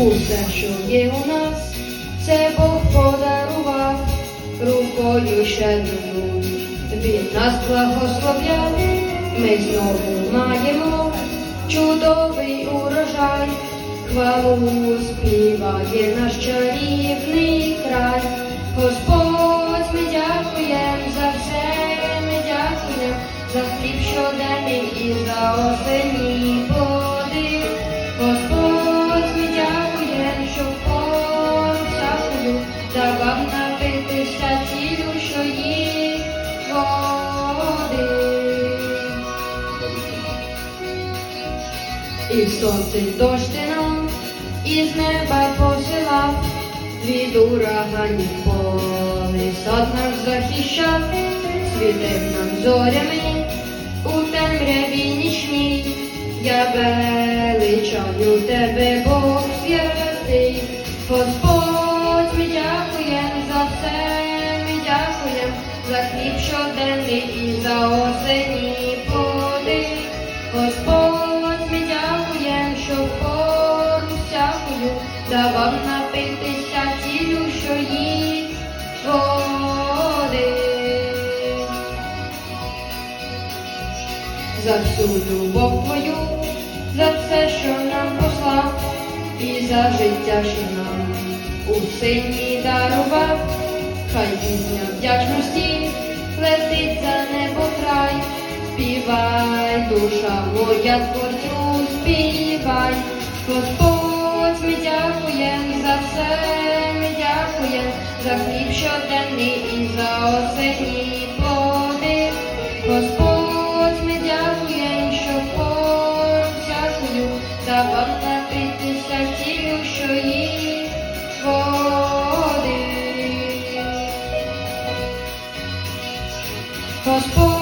Усе, що є у нас, це Бог подарував, рукою щедрою Він нас благословляв, ми знову маємо чудовий урожай, хвалу співає наш чарівний край. Господь, ми дякуємо за все, ми дякуємо за хліб щоденний і за осені плоди. Господь, І сонце й дощ ти нам із неба посилав, від ураганів поле сад наш захищав, світив нам зорями у темряві нічній. Я величаю тебе, Бог святий, Господь, ми дякуєм за все, ми дякуєм за хліб щоденний і за осені. Ми дякуєм, що в пору всякою давав напитися цілющої води. За всю любов твою, за все, що нам послав, і за життя, що нам у сині дарував, хай пісня вдячності летить за небо співай, душа моя творцю, співай, Господь, ми дякуєм за все, ми дякуєм за хліб щоденний і за осені плоди. Господь, ми дякуєм, що пору всякою давав напитися цілющої води. Господь,